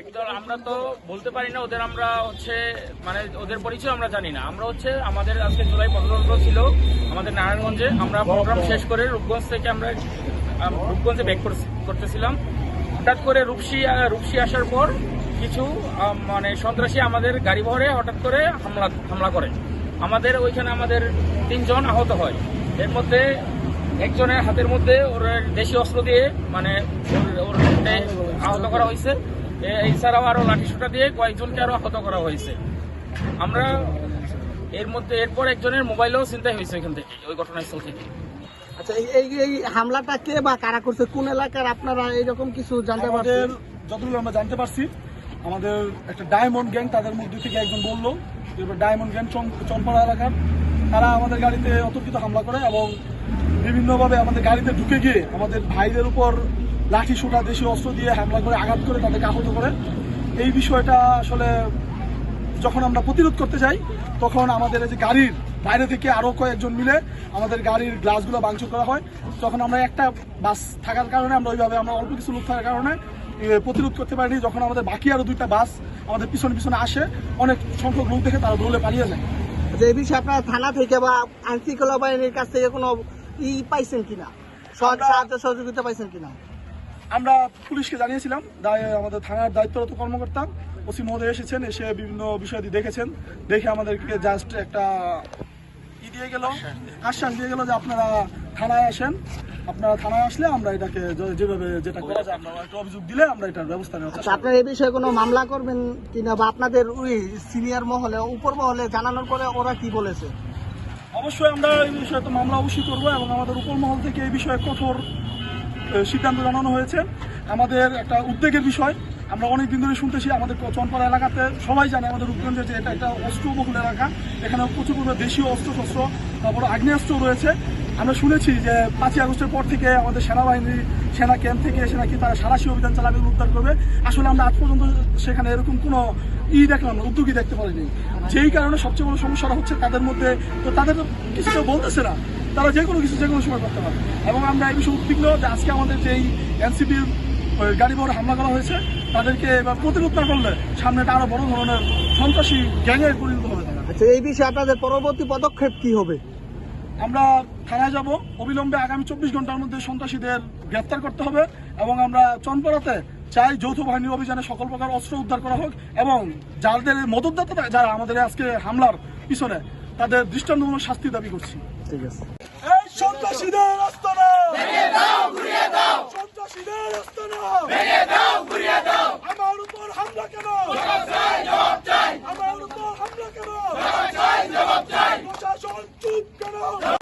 একদল আমরা তো বলতে পারি না ওদের আমরা হচ্ছে মানে ওদের পরিচয় আমরা জানি না। আমরা হচ্ছে আমাদের আজকে জুলাই পনেরো ছিল আমাদের নারায়ণগঞ্জে। আমরা প্রোগ্রাম শেষ করে রূপগঞ্জ থেকে আমরা আম, রূপগঞ্জে ব্যাক করতেছিলাম। হঠাৎ করে রূপসী রূপসী আসার পর কিছু মানে সন্ত্রাসী আমাদের গাড়ি ভরে হঠাৎ করে হামলা হামলা করে। আমাদের ওইখানে আমাদের তিনজন আহত হয়। এর মধ্যে একজনের হাতের মধ্যে ওর দেশি অস্ত্র দিয়ে মানে ওর- ওর হাতে আহত করা হয়েছে। এছাড়াও আরও লাঠিসোঁটা দিয়ে কয়েকজনকে আরও আহত করা হয়েছে। আমরা এর মধ্যে এরপর একজনের মোবাইলও চিন্তাই হয়েছে এখান থেকে ওই ঘটনাস্থল থেকে। আচ্ছা এই- এই এই হামলাটা কে বা কারা করছে? কোন এলাকার আপনারা এরকম কিছু জানতে আমাদের পারছেন? যতদূর আমরা জানতে পারছি আমাদের একটা ডায়মন্ড গ্যাং তাদের মধ্যে থেকে একজন বলল যে ডায়মন্ড গ্যাং এলাকার। তারা আমাদের গাড়িতে অতর্কিত হামলা করে এবং বিভিন্নভাবে আমাদের গাড়িতে ঢুকে গিয়ে আমাদের ভাইদের উপর লাঠি সোটা দেশীয় অস্ত্র দিয়ে হামলা করে আঘাত করে তাদেরকে আহত করে এই বিষয়টা আসলে যখন আমরা প্রতিরোধ করতে যাই তখন আমাদের এই যে গাড়ির বাইরে থেকে আরও কয়েকজন মিলে আমাদের গাড়ির গ্লাসগুলো ভাঙচুর করা হয়। তখন আমরা একটা বাস থাকার কারণে আমরা ওইভাবে আমরা অল্প কিছু লোক থাকার কারণে প্রতিরোধ করতে পারিনি। যখন আমাদের বাকি আরও দুইটা বাস আমাদের পিছনে পিছনে আসে অনেক সংখ্যক লোক দেখে তারা দৌড়ে পালিয়ে যায়। যে এই বিষয়ে আপনারা থানা থেকে বা আইন শৃঙ্খলা বাহিনীর কাছ থেকে কোনো ই পাইছেন কিনা? সাহায্য সহযোগিতা পাইছেন কিনা? আমরা পুলিশকে জানিয়েছিলাম আমাদের থানার দায়িত্বরত কর্মকর্তা ওসি মহোদয় এসেছেন এসে বিভিন্ন বিষয় দেখেছেন দেখে আমাদেরকে জাস্ট একটা ই দিয়ে গেল আশ্বাস দিয়ে গেল যে আপনারা থানায় আসেন। আপনারা থানায় আসলে আমরা এটাকে যেভাবে যেটা করা যায় আমরা একটা অভিযোগ দিলে আমরা এটার ব্যবস্থা নেওয়ার আচ্ছা আপনারা এই বিষয়ে কোনো মামলা করবেন কিনা বা আপনাদের ওই সিনিয়র মহলে উপর মহলে জানানোর পরে ওরা কি বলেছে? অবশ্যই আমরা এই বিষয়ে তো মামলা অবশ্যই করব এবং আমাদের উপর মহল থেকে এই বিষয়ে কঠোর সিদ্ধান্ত জানানো হয়েছে। আমাদের একটা উদ্বেগের বিষয়। আমরা অনেক দিন ধরে শুনতেছি আমাদের চনপাড়া এলাকাতে সবাই জানে আমাদের রূপগঞ্জে যে এটা একটা অস্ত্রবহুল এলাকা। এখানে প্রচুর পরিমাণে দেশীয় অস্ত্র শস্ত্র তারপরে আগ্নেয়াস্ত্র রয়েছে। আমরা শুনেছি যে পাঁচই আগস্টের পর থেকে আমাদের সেনাবাহিনী সেনা ক্যাম্প থেকে এসে নাকি তারা সারাশি অভিযান চালাবে উদ্ধার করবে? আসলে আমরা আজ পর্যন্ত সেখানে এরকম কোনো ই দেখলাম না উদ্যোগী দেখতে পারিনি। যেই কারণে সবচেয়ে বড় সমস্যাটা হচ্ছে তাদের মধ্যে তো তাদের কিছু কেউ বলতেছে না তারা যে কোনো কিছু যে কোনো সময় করতে পারে। এবং আমরা এই বিষয়ে উদ্বিগ্ন যে আজকে আমাদের যেই এনসিপির গাড়ি বড় হামলা করা হয়েছে তাদেরকে এবার প্রতিরোধ না করলে সামনে একটা আরও বড় ধরনের সন্ত্রাসী গ্যাংয়ে পরিণত হবে আচ্ছা এই বিষয়ে আপনাদের পরবর্তী পদক্ষেপ কি হবে? আমরা থানায় যাব। অবিলম্বে আগামী চব্বিশ ঘণ্টার মধ্যে সন্ত্রাসীদের গ্রেপ্তার করতে হবে এবং আমরা চনপাড়াতে চাই যৌথ বাহিনীর অভিযানে সকল প্রকার অস্ত্র উদ্ধার করা হোক এবং যাদের মদতদাতা যারা আমাদের আজকে হামলার পিছনে তাদের দৃষ্টান্তমূলক শাস্তি দাবি করছি। ঠিক আছে। সন্ত্রাসীদের আস্তানা সন্ত্রাসীদের আস্তানা আমার উপর হামলা কেন আমার উপর হামলা কেন প্রশাসন চুপ কেন